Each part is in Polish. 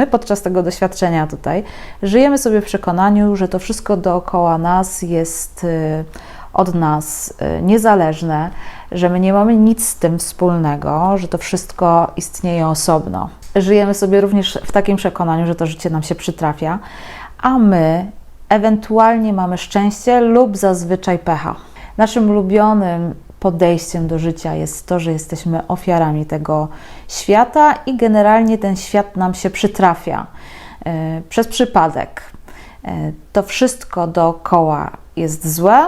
My podczas tego doświadczenia tutaj żyjemy sobie w przekonaniu, że to wszystko dookoła nas jest y, od nas y, niezależne, że my nie mamy nic z tym wspólnego, że to wszystko istnieje osobno. Żyjemy sobie również w takim przekonaniu, że to życie nam się przytrafia, a my ewentualnie mamy szczęście lub zazwyczaj pecha. Naszym ulubionym podejściem do życia jest to, że jesteśmy ofiarami tego świata i generalnie ten świat nam się przytrafia e, przez przypadek. E, to wszystko dookoła jest złe,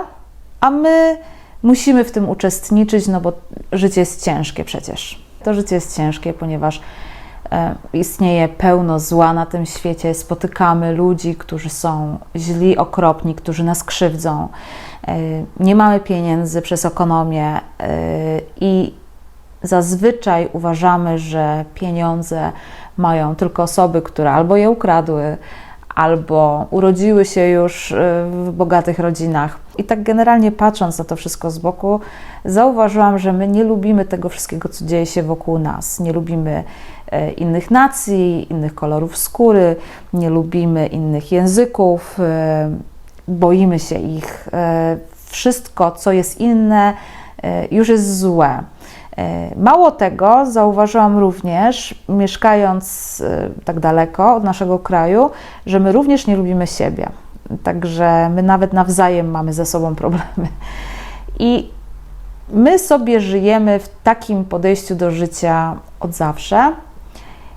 a my musimy w tym uczestniczyć, no bo życie jest ciężkie przecież. To życie jest ciężkie, ponieważ istnieje pełno zła na tym świecie, spotykamy ludzi, którzy są źli, okropni, którzy nas krzywdzą. E, nie mamy pieniędzy przez ekonomię e, i zazwyczaj uważamy, że pieniądze mają tylko osoby, które albo je ukradły, albo urodziły się już e, w bogatych rodzinach. I tak generalnie patrząc na to wszystko z boku, zauważyłam, że my nie lubimy tego wszystkiego, co dzieje się wokół nas. Nie lubimy innych nacji, innych kolorów skóry, nie lubimy innych języków, boimy się ich. E, wszystko, co jest inne, e, już jest złe. E, mało tego, zauważyłam również, mieszkając tak daleko od naszego kraju, że my również nie lubimy siebie. Także my nawet nawzajem mamy ze sobą problemy. I my sobie żyjemy w takim podejściu do życia od zawsze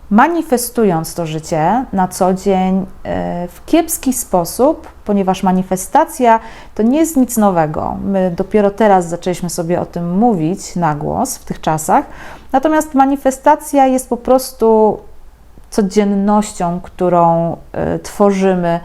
manifestując to życie na co dzień e, w kiepski sposób, ponieważ manifestacja to nie jest nic nowego. My dopiero teraz zaczęliśmy sobie o tym mówić na głos w tych czasach. Natomiast manifestacja jest po prostu codziennością, którą e, tworzymy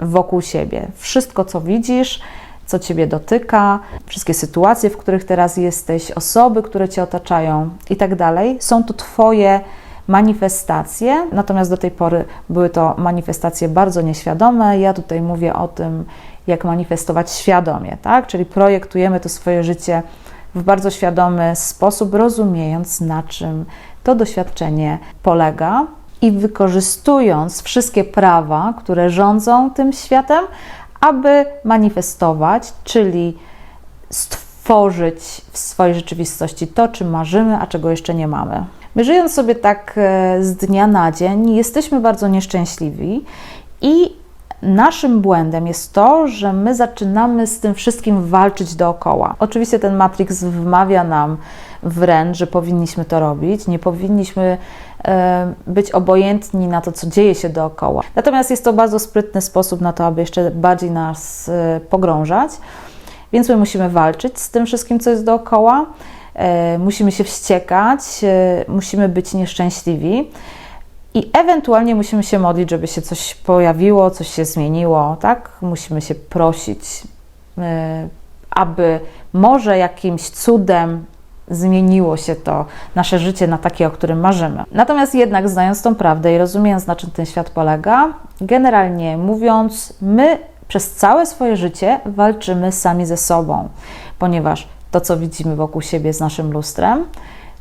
wokół siebie. Wszystko, co widzisz, co Ciebie dotyka, wszystkie sytuacje, w których teraz jesteś, osoby, które Cię otaczają i tak dalej, są to Twoje manifestacje, natomiast do tej pory były to manifestacje bardzo nieświadome. Ja tutaj mówię o tym, jak manifestować świadomie, tak? Czyli projektujemy to swoje życie w bardzo świadomy sposób, rozumiejąc, na czym to doświadczenie polega i wykorzystując wszystkie prawa, które rządzą tym światem, aby manifestować, czyli stworzyć w swojej rzeczywistości to, czym marzymy, a czego jeszcze nie mamy. My żyjąc sobie tak e, z dnia na dzień, jesteśmy bardzo nieszczęśliwi i naszym błędem jest to, że my zaczynamy z tym wszystkim walczyć dookoła. Oczywiście ten Matrix wmawia nam wręcz, że powinniśmy to robić, nie powinniśmy e, być obojętni na to, co dzieje się dookoła. Natomiast jest to bardzo sprytny sposób na to, aby jeszcze bardziej nas e, pogrążać, więc my musimy walczyć z tym wszystkim, co jest dookoła. E, musimy się wściekać, e, musimy być nieszczęśliwi i ewentualnie musimy się modlić, żeby się coś pojawiło, coś się zmieniło, tak? Musimy się prosić, e, aby może jakimś cudem zmieniło się to nasze życie na takie, o którym marzymy. Natomiast jednak, znając tą prawdę i rozumiejąc, na czym ten świat polega, generalnie mówiąc, my przez całe swoje życie walczymy sami ze sobą, ponieważ to, co widzimy wokół siebie z naszym lustrem,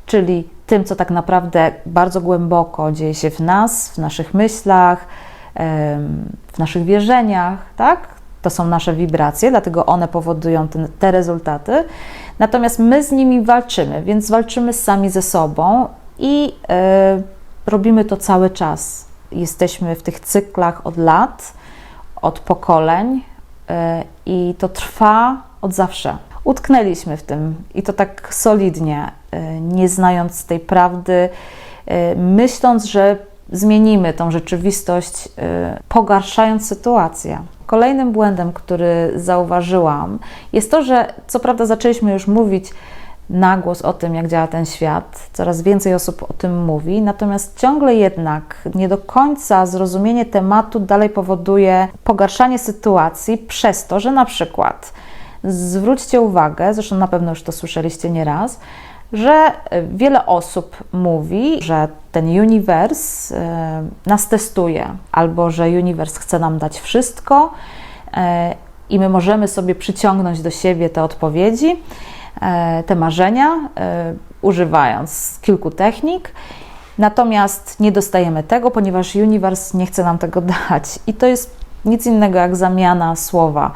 czyli tym, co tak naprawdę bardzo głęboko dzieje się w nas, w naszych myślach, w naszych wierzeniach, tak? To są nasze wibracje, dlatego one powodują te, te rezultaty. Natomiast my z nimi walczymy, więc walczymy sami ze sobą i e, robimy to cały czas. Jesteśmy w tych cyklach od lat, od pokoleń e, i to trwa od zawsze utknęliśmy w tym i to tak solidnie, y, nie znając tej prawdy, y, myśląc, że zmienimy tą rzeczywistość, y, pogarszając sytuację. Kolejnym błędem, który zauważyłam, jest to, że co prawda zaczęliśmy już mówić na głos o tym, jak działa ten świat, coraz więcej osób o tym mówi, natomiast ciągle jednak nie do końca zrozumienie tematu dalej powoduje pogarszanie sytuacji przez to, że na przykład zwróćcie uwagę, zresztą na pewno już to słyszeliście nieraz, że wiele osób mówi, że ten uniwers e, nas testuje, albo że uniwers chce nam dać wszystko e, i my możemy sobie przyciągnąć do siebie te odpowiedzi, e, te marzenia, używając kilku technik. Natomiast nie dostajemy tego, ponieważ uniwers nie chce nam tego dać. I to jest nic innego jak zamiana słowa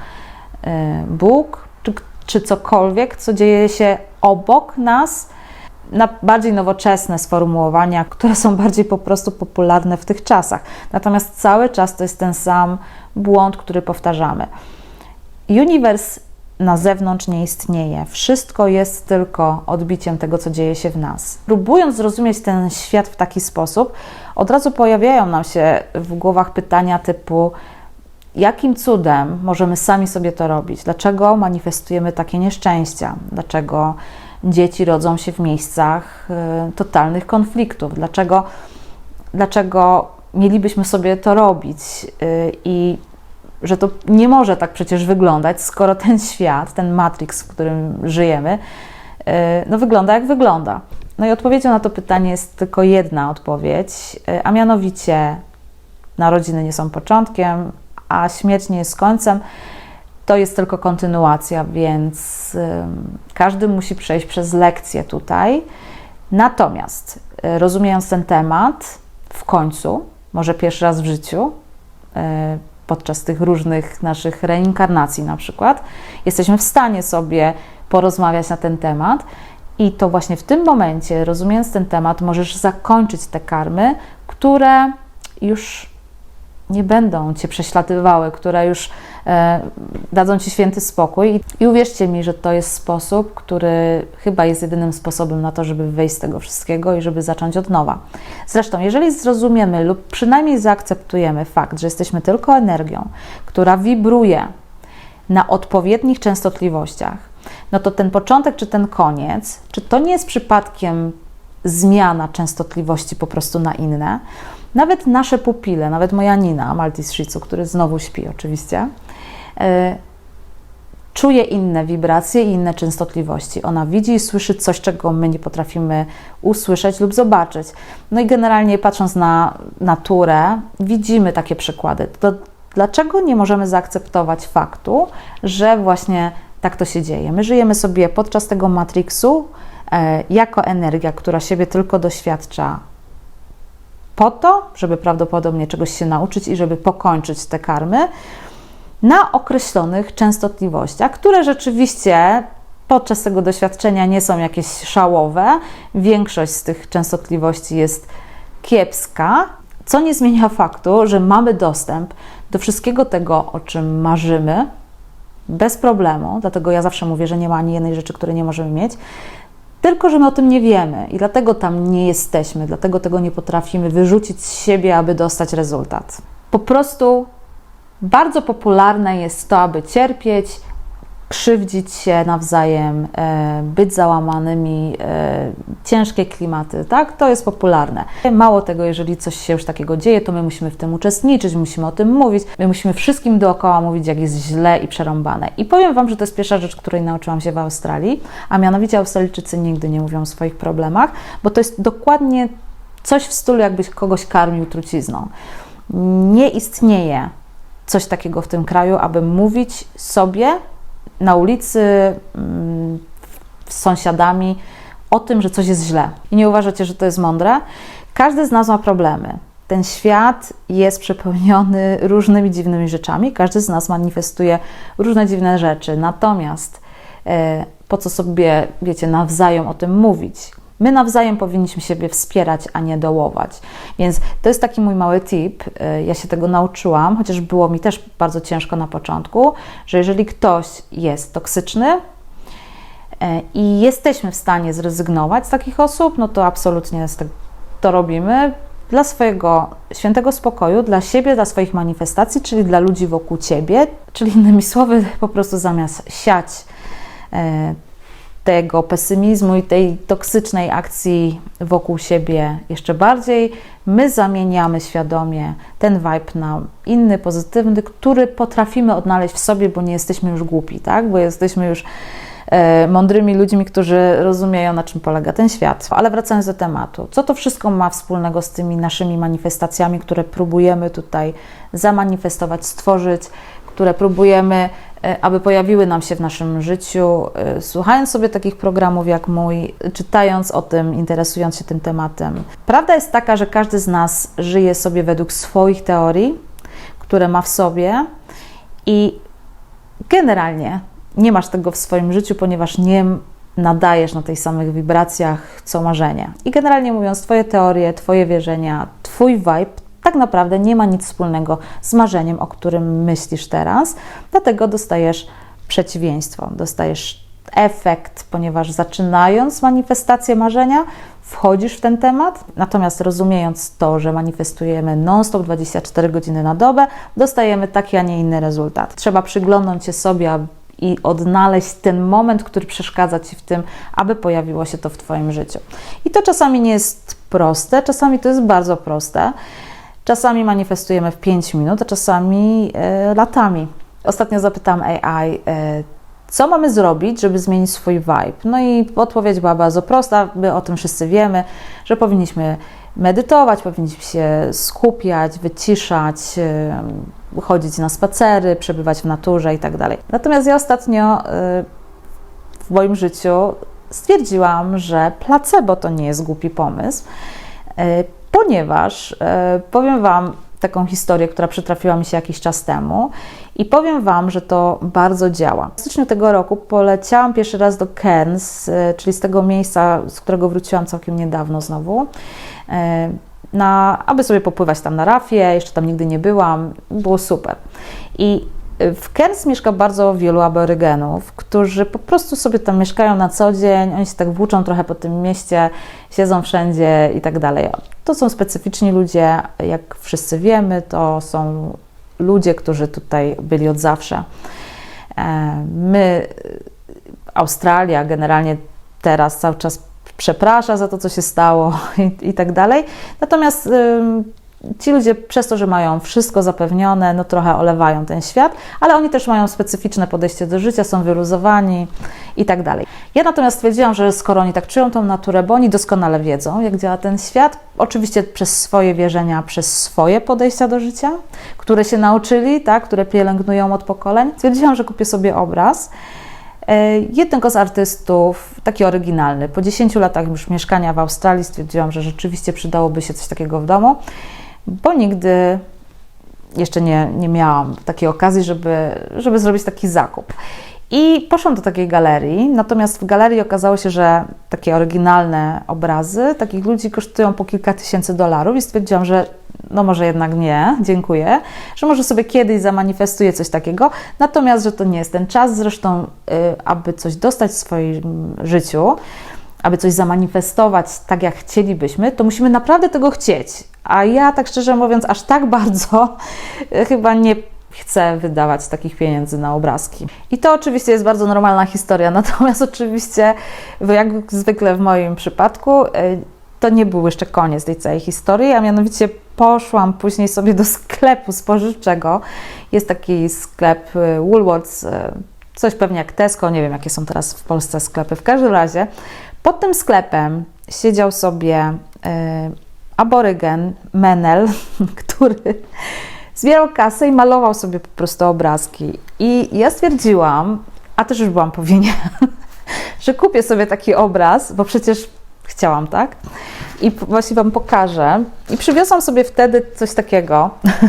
Bóg czy, czy cokolwiek, co dzieje się obok nas, na bardziej nowoczesne sformułowania, które są bardziej po prostu popularne w tych czasach. Natomiast cały czas to jest ten sam błąd, który powtarzamy. Uniwers na zewnątrz nie istnieje. Wszystko jest tylko odbiciem tego, co dzieje się w nas. Próbując zrozumieć ten świat w taki sposób, od razu pojawiają nam się w głowach pytania typu: jakim cudem możemy sami sobie to robić? Dlaczego manifestujemy takie nieszczęścia? Dlaczego dzieci rodzą się w miejscach y, totalnych konfliktów? Dlaczego, dlaczego mielibyśmy sobie to robić? Y, I że to nie może tak przecież wyglądać, skoro ten świat, ten matrix, w którym żyjemy, y, no wygląda jak wygląda. No i odpowiedzią na to pytanie jest tylko jedna odpowiedź, a mianowicie narodziny nie są początkiem, a śmierć nie jest końcem. To jest tylko kontynuacja, więc każdy musi przejść przez lekcję tutaj. Natomiast y, rozumiejąc ten temat, w końcu, może pierwszy raz w życiu, podczas tych różnych naszych reinkarnacji, na przykład, jesteśmy w stanie sobie porozmawiać na ten temat. I to właśnie w tym momencie, rozumiejąc ten temat, możesz zakończyć te karmy, które już nie będą cię prześladowały, które już e, dadzą ci święty spokój. I uwierzcie mi, że to jest sposób, który chyba jest jedynym sposobem na to, żeby wyjść z tego wszystkiego i żeby zacząć od nowa. Zresztą, jeżeli zrozumiemy lub przynajmniej zaakceptujemy fakt, że jesteśmy tylko energią, która wibruje na odpowiednich częstotliwościach, no to ten początek czy ten koniec, czy to nie jest przypadkiem zmiana częstotliwości po prostu na inne, nawet nasze pupile, nawet moja Nina, Maltese Shih który znowu śpi oczywiście, e, czuje inne wibracje i inne częstotliwości. Ona widzi i słyszy coś, czego my nie potrafimy usłyszeć lub zobaczyć. No i generalnie patrząc na naturę, widzimy takie przykłady. To dlaczego nie możemy zaakceptować faktu, że właśnie tak to się dzieje? My żyjemy sobie podczas tego matrixu e, jako energia, która siebie tylko doświadcza po to, żeby prawdopodobnie czegoś się nauczyć i żeby pokończyć te karmy na określonych częstotliwościach, które rzeczywiście podczas tego doświadczenia nie są jakieś szałowe. Większość z tych częstotliwości jest kiepska, co nie zmienia faktu, że mamy dostęp do wszystkiego tego, o czym marzymy, bez problemu. Dlatego ja zawsze mówię, że nie ma ani jednej rzeczy, której nie możemy mieć. Tylko, że my o tym nie wiemy i dlatego tam nie jesteśmy, dlatego tego nie potrafimy wyrzucić z siebie, aby dostać rezultat. Po prostu bardzo popularne jest to, aby cierpieć, krzywdzić się nawzajem, e, być załamanymi, e, ciężkie klimaty, tak? To jest popularne. Mało tego, jeżeli coś się już takiego dzieje, to my musimy w tym uczestniczyć, musimy o tym mówić, my musimy wszystkim dookoła mówić, jak jest źle i przerąbane. I powiem Wam, że to jest pierwsza rzecz, której nauczyłam się w Australii, a mianowicie Australijczycy nigdy nie mówią o swoich problemach, bo to jest dokładnie coś w stylu, jakbyś kogoś karmił trucizną. Nie istnieje coś takiego w tym kraju, aby mówić sobie na ulicy mm, z sąsiadami o tym, że coś jest źle. I nie uważacie, że to jest mądre? Każdy z nas ma problemy. Ten świat jest przepełniony różnymi dziwnymi rzeczami, każdy z nas manifestuje różne dziwne rzeczy. Natomiast e, po co sobie, wiecie, nawzajem o tym mówić? My nawzajem powinniśmy siebie wspierać, a nie dołować. Więc to jest taki mój mały tip. Y, ja się tego nauczyłam, chociaż było mi też bardzo ciężko na początku, że jeżeli ktoś jest toksyczny, y, i jesteśmy w stanie zrezygnować z takich osób, no to absolutnie to robimy dla swojego świętego spokoju, dla siebie, dla swoich manifestacji, czyli dla ludzi wokół ciebie, czyli innymi słowy, po prostu zamiast siać y, tego pesymizmu i tej toksycznej akcji wokół siebie jeszcze bardziej, my zamieniamy świadomie ten vibe na inny, pozytywny, który potrafimy odnaleźć w sobie, bo nie jesteśmy już głupi, tak? Bo jesteśmy już e, mądrymi ludźmi, którzy rozumieją, na czym polega ten świat. Ale wracając do tematu, co to wszystko ma wspólnego z tymi naszymi manifestacjami, które próbujemy tutaj zamanifestować, stworzyć, które próbujemy aby pojawiły nam się w naszym życiu, e, słuchając sobie takich programów jak mój, czytając o tym, interesując się tym tematem. Prawda jest taka, że każdy z nas żyje sobie według swoich teorii, które ma w sobie i generalnie nie masz tego w swoim życiu, ponieważ nie nadajesz na tej samych wibracjach co marzenie. I generalnie mówiąc, Twoje teorie, Twoje wierzenia, Twój vibe tak naprawdę nie ma nic wspólnego z marzeniem, o którym myślisz teraz, dlatego dostajesz przeciwieństwo, dostajesz efekt, ponieważ zaczynając manifestację marzenia, wchodzisz w ten temat, natomiast rozumiejąc to, że manifestujemy non-stop 24 godziny na dobę, dostajemy taki, a nie inny rezultat. Trzeba przyglądnąć się sobie i odnaleźć ten moment, który przeszkadza Ci w tym, aby pojawiło się to w Twoim życiu. I to czasami nie jest proste, czasami to jest bardzo proste. Czasami manifestujemy w 5 minut, a czasami e, latami. Ostatnio zapytałam AI, e, co mamy zrobić, żeby zmienić swój vibe? No i odpowiedź była bardzo prosta, my o tym wszyscy wiemy, że powinniśmy medytować, powinniśmy się skupiać, wyciszać, e, chodzić na spacery, przebywać w naturze i tak. Natomiast ja ostatnio e, w moim życiu stwierdziłam, że placebo to nie jest głupi pomysł, e, ponieważ powiem Wam, taką historię, która przytrafiła mi się jakiś czas temu i powiem Wam, że to bardzo działa. W styczniu tego roku poleciałam pierwszy raz do Cairns, e, czyli z tego miejsca, z którego wróciłam całkiem niedawno znowu, e, na, aby sobie popływać tam na rafie, jeszcze tam nigdy nie byłam, było super. I w Cairns mieszka bardzo wielu aborygenów, którzy po prostu sobie tam mieszkają na co dzień, oni się tak włóczą trochę po tym mieście, siedzą wszędzie i tak dalej. To są specyficzni ludzie, jak wszyscy wiemy, to są ludzie, którzy tutaj byli od zawsze. E, my, Australia generalnie teraz cały czas przeprasza za to, co się stało i, i tak dalej. Natomiast ci ludzie przez to, że mają wszystko zapewnione, no trochę olewają ten świat, ale oni też mają specyficzne podejście do życia, są wyluzowani i tak dalej. Ja natomiast stwierdziłam, że skoro oni tak czują tą naturę, bo oni doskonale wiedzą, jak działa ten świat, oczywiście przez swoje wierzenia, przez swoje podejścia do życia, które się nauczyli, tak, które pielęgnują od pokoleń, stwierdziłam, że kupię sobie obraz e, jednego z artystów, taki oryginalny. Po 10 latach już mieszkania w Australii stwierdziłam, że rzeczywiście przydałoby się coś takiego w domu bo nigdy jeszcze nie, nie miałam takiej okazji, żeby, żeby zrobić taki zakup. I poszłam do takiej galerii, natomiast w galerii okazało się, że takie oryginalne obrazy takich ludzi kosztują po kilka tysięcy dolarów i stwierdziłam, że no może jednak nie, dziękuję, że może sobie kiedyś zamanifestuję coś takiego, natomiast, że to nie jest ten czas, zresztą, y, aby coś dostać w swoim życiu, aby coś zamanifestować tak, jak chcielibyśmy, to musimy naprawdę tego chcieć. A ja, tak szczerze mówiąc, aż tak bardzo chyba nie chcę wydawać takich pieniędzy na obrazki. I to oczywiście jest bardzo normalna historia, natomiast oczywiście, jak zwykle w moim przypadku, y, to nie był jeszcze koniec tej całej historii, a mianowicie poszłam później sobie do sklepu spożywczego. Jest taki sklep y, Woolworths, coś pewnie jak Tesco, nie wiem jakie są teraz w Polsce sklepy. W każdym razie pod tym sklepem siedział sobie aborygen Menel, który zbierał kasę i malował sobie po prostu obrazki. I ja stwierdziłam, a też już byłam po winie, że kupię sobie taki obraz, bo przecież chciałam, tak? I właśnie Wam pokażę. I przywiozłam sobie wtedy coś takiego.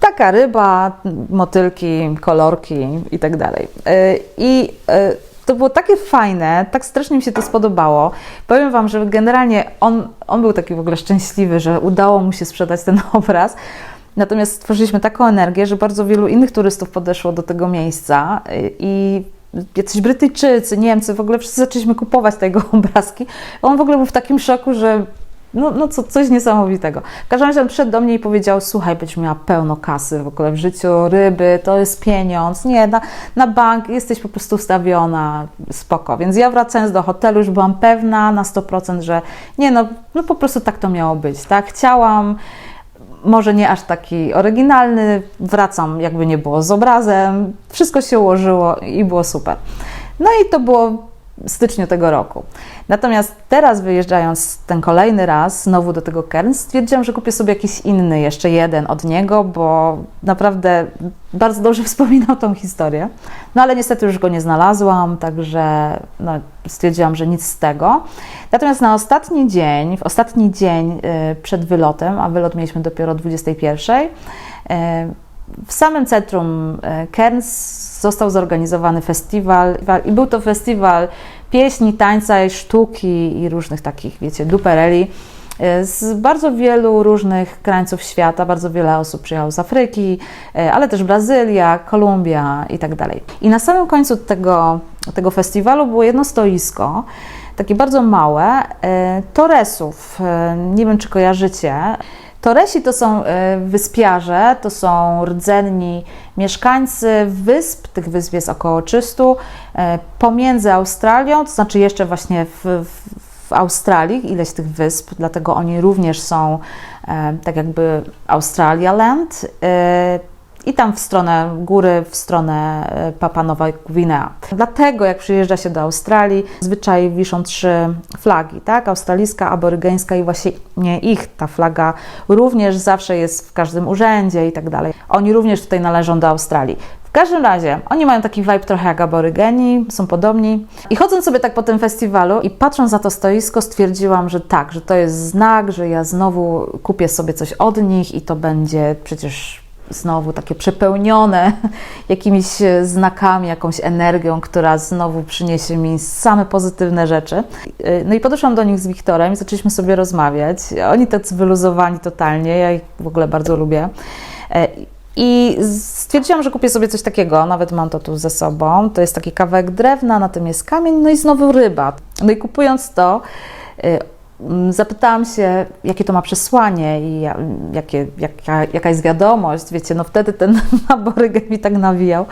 Taka ryba, motylki, kolorki i tak dalej. Y, I y, to było takie fajne, tak strasznie mi się to spodobało. Powiem Wam, że generalnie on, on był taki w ogóle szczęśliwy, że udało mu się sprzedać ten obraz. Natomiast stworzyliśmy taką energię, że bardzo wielu innych turystów podeszło do tego miejsca i jacyś Brytyjczycy, Niemcy, w ogóle wszyscy zaczęliśmy kupować tego obrazki. On w ogóle był w takim szoku, że no, no co, coś niesamowitego. W każdym razie on przyszedł do mnie i powiedział, słuchaj, będziesz miała pełno kasy w ogóle w życiu, ryby, to jest pieniądz, nie, na, na bank jesteś po prostu ustawiona, spoko. Więc ja wracając do hotelu już byłam pewna na 100%, że nie, no, no po prostu tak to miało być, tak? Chciałam, może nie aż taki oryginalny, wracam jakby nie było z obrazem, wszystko się ułożyło i było super. No i to było styczniu tego roku. Natomiast teraz wyjeżdżając ten kolejny raz znowu do tego Kern, stwierdziłam, że kupię sobie jakiś inny, jeszcze jeden od niego, bo naprawdę bardzo dobrze wspominał tą historię. No ale niestety już go nie znalazłam, także no, stwierdziłam, że nic z tego. Natomiast na ostatni dzień, w ostatni dzień y, przed wylotem, a wylot mieliśmy dopiero o 21, y, w samym centrum y, Cairns został zorganizowany festiwal i był to festiwal pieśni, tańca i sztuki i różnych takich, wiecie, dupereli z bardzo wielu różnych krańców świata, bardzo wiele osób przyjechało z Afryki, ale też Brazylia, Kolumbia i tak dalej. I na samym końcu tego, tego festiwalu było jedno stoisko, takie bardzo małe, Torresów, nie wiem czy kojarzycie, Toresi to są e, wyspiarze, to są rdzenni mieszkańcy wysp, tych wysp jest około 300, e, pomiędzy Australią, to znaczy jeszcze właśnie w, w, Australii, ileś tych wysp, dlatego oni również są e, tak jakby Australia Land i tam w stronę góry, w stronę e, Papua Nowa Gwinea. Dlatego jak przyjeżdża się do Australii, zwyczaj wiszą trzy flagi, tak? Australijska, aborygeńska i właśnie nie ich ta flaga również zawsze jest w każdym urzędzie i tak dalej. Oni również tutaj należą do Australii. W każdym razie, oni mają taki vibe trochę jak aborygeni, są podobni. I chodząc sobie tak po tym festiwalu i patrząc na to stoisko, stwierdziłam, że tak, że to jest znak, że ja znowu kupię sobie coś od nich i to będzie przecież znowu takie przepełnione jakimiś e, znakami, jakąś energią, która znowu przyniesie mi same pozytywne rzeczy. E, no i podeszłam do nich z Wiktorem i zaczęliśmy sobie rozmawiać. Oni tacy wyluzowani totalnie, ja ich w ogóle bardzo lubię. E, I stwierdziłam, że kupię sobie coś takiego, nawet mam to tu ze sobą. To jest taki kawałek drewna, na tym jest kamień, no i znowu ryba. No i kupując to, zapytałam się, jakie to ma przesłanie i jakie, jaka, jaka jest wiadomość. Wiecie, no wtedy ten aborygen mi tak nawijał.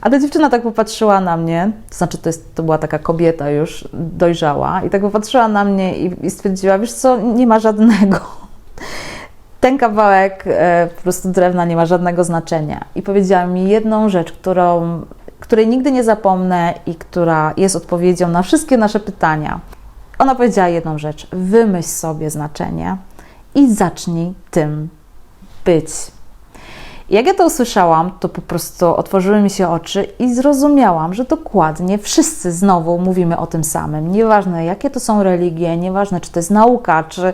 A ta dziewczyna tak popatrzyła na mnie, to znaczy to, jest, to była taka kobieta już dojrzała, i tak popatrzyła na mnie i, i stwierdziła, wiesz co, nie ma żadnego. Ten kawałek e, po prostu drewna nie ma żadnego znaczenia. I powiedziała mi jedną rzecz, którą, której nigdy nie zapomnę i która jest odpowiedzią na wszystkie nasze pytania. Ona powiedziała jedną rzecz: wymyśl sobie znaczenie i zacznij tym być. Jak ja to usłyszałam, to po prostu otworzyły mi się oczy i zrozumiałam, że dokładnie wszyscy znowu mówimy o tym samym. Nieważne jakie to są religie, nieważne czy to jest nauka, czy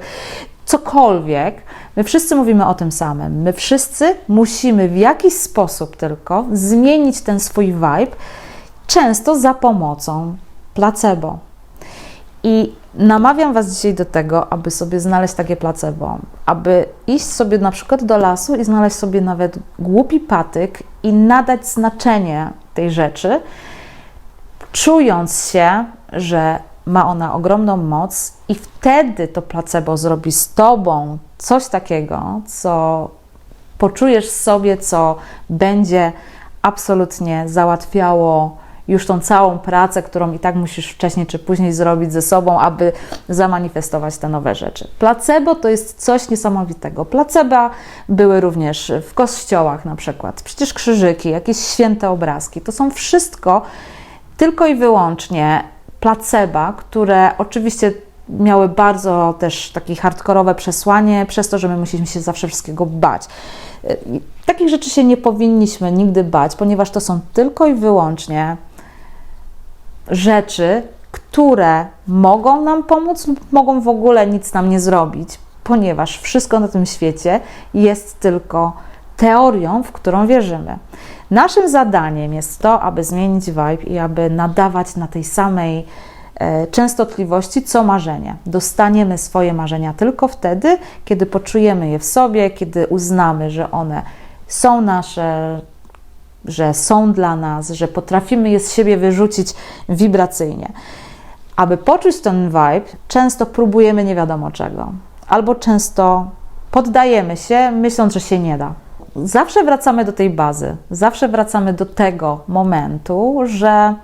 cokolwiek, my wszyscy mówimy o tym samym. My wszyscy musimy w jakiś sposób tylko zmienić ten swój vibe, często za pomocą placebo. I namawiam Was dzisiaj do tego, aby sobie znaleźć takie placebo, aby iść sobie na przykład do lasu i znaleźć sobie nawet głupi patyk i nadać znaczenie tej rzeczy, czując się, że ma ona ogromną moc, i wtedy to placebo zrobi z Tobą coś takiego, co poczujesz sobie, co będzie absolutnie załatwiało już tą całą pracę, którą i tak musisz wcześniej czy później zrobić ze sobą, aby zamanifestować te nowe rzeczy. Placebo to jest coś niesamowitego. Placebo były również w kościołach na przykład. Przecież krzyżyki, jakieś święte obrazki, to są wszystko tylko i wyłącznie placebo, które oczywiście miały bardzo też takie hardkorowe przesłanie, przez to, że my musimy się zawsze wszystkiego bać. Takich rzeczy się nie powinniśmy nigdy bać, ponieważ to są tylko i wyłącznie rzeczy, które mogą nam pomóc mogą w ogóle nic nam nie zrobić, ponieważ wszystko na tym świecie jest tylko teorią, w którą wierzymy. Naszym zadaniem jest to, aby zmienić vibe i aby nadawać na tej samej e, częstotliwości co marzenie. Dostaniemy swoje marzenia tylko wtedy, kiedy poczujemy je w sobie, kiedy uznamy, że one są nasze, że są dla nas, że potrafimy je z siebie wyrzucić wibracyjnie. Aby poczuć ten vibe, często próbujemy nie wiadomo czego, albo często poddajemy się, myśląc, że się nie da. Zawsze wracamy do tej bazy, zawsze wracamy do tego momentu, że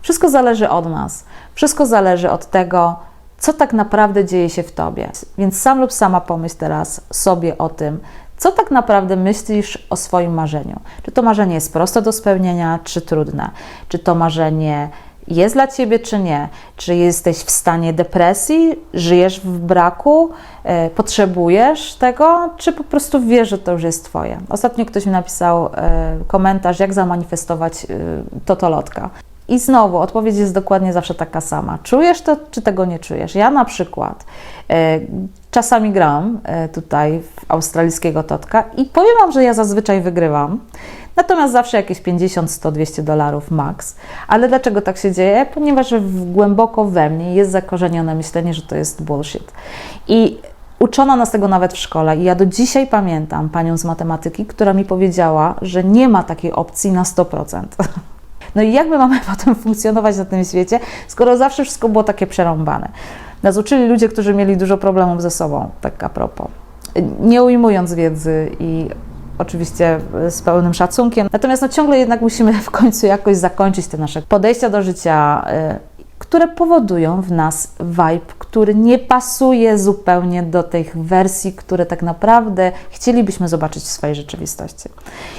wszystko zależy od nas, wszystko zależy od tego, co tak naprawdę dzieje się w tobie. Więc sam lub sama pomyśl teraz sobie o tym, co tak naprawdę myślisz o swoim marzeniu? Czy to marzenie jest proste do spełnienia, czy trudne? Czy to marzenie jest dla ciebie czy nie. Czy jesteś w stanie depresji, żyjesz w braku, e, potrzebujesz tego, czy po prostu wiesz, że to już jest twoje. Ostatnio ktoś mi napisał e, komentarz, jak zamanifestować e, totolotka. I znowu odpowiedź jest dokładnie zawsze taka sama. Czujesz to, czy tego nie czujesz? Ja na przykład czasami gram e, tutaj w australijskiego totka i powiem Wam, że ja zazwyczaj wygrywam. Natomiast zawsze jakieś 50, 100, 200 dolarów max. Ale dlaczego tak się dzieje? Ponieważ głęboko we mnie jest zakorzenione myślenie, że to jest bullshit. I Uczono nas tego nawet w szkole i ja do dzisiaj pamiętam panią z matematyki, która mi powiedziała, że nie ma takiej opcji na 100%. No i jak my mamy potem funkcjonować na tym świecie, skoro zawsze wszystko było takie przerąbane? Nas uczyli ludzie, którzy mieli dużo problemów ze sobą, tak a propos. Nie ujmując wiedzy i oczywiście z pełnym szacunkiem. Natomiast no, ciągle jednak musimy w końcu jakoś zakończyć te nasze podejścia do życia, y, które powodują w nas vibe, który nie pasuje zupełnie do tych wersji, które tak naprawdę chcielibyśmy zobaczyć w swojej rzeczywistości.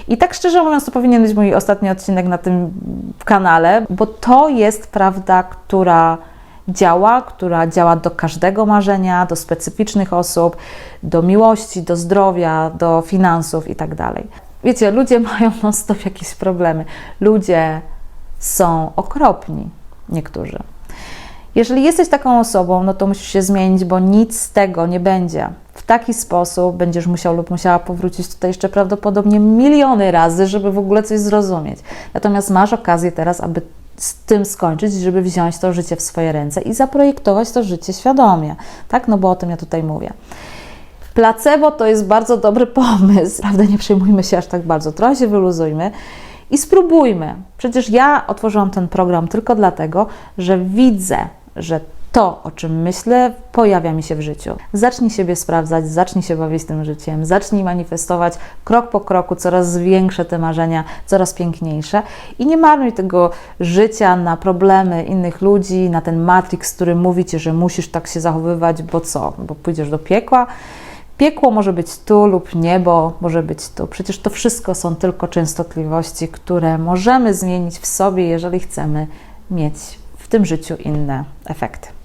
I tak szczerze mówiąc, to powinien być mój ostatni odcinek na tym kanale, bo to jest prawda, która działa, która działa do każdego marzenia, do specyficznych osób, do miłości, do zdrowia, do finansów itd. Tak Wiecie, ludzie mają non-stop jakieś problemy. Ludzie są okropni, niektórzy. Jeżeli jesteś taką osobą, no to musisz się zmienić, bo nic z tego nie będzie. W taki sposób będziesz musiał lub musiała powrócić tutaj jeszcze prawdopodobnie miliony razy, żeby w ogóle coś zrozumieć. Natomiast masz okazję teraz, aby z tym skończyć, żeby wziąć to życie w swoje ręce i zaprojektować to życie świadomie. Tak? No bo o tym ja tutaj mówię. Placebo to jest bardzo dobry pomysł, prawda? Nie przejmujmy się aż tak bardzo, trochę się wyluzujmy i spróbujmy. Przecież ja otworzyłam ten program tylko dlatego, że widzę, że to, o czym myślę, pojawia mi się w życiu. Zacznij siebie sprawdzać, zacznij się bawić tym życiem, zacznij manifestować krok po kroku coraz większe te marzenia, coraz piękniejsze i nie marnuj tego życia na problemy innych ludzi, na ten matrix, który mówi ci, że musisz tak się zachowywać, bo co? Bo pójdziesz do piekła. Piekło może być tu lub niebo może być tu. Przecież to wszystko są tylko częstotliwości, które możemy zmienić w sobie, jeżeli chcemy mieć w tym życiu inne efekty.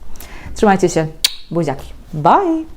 Trzymajcie się, buziaki. Bye!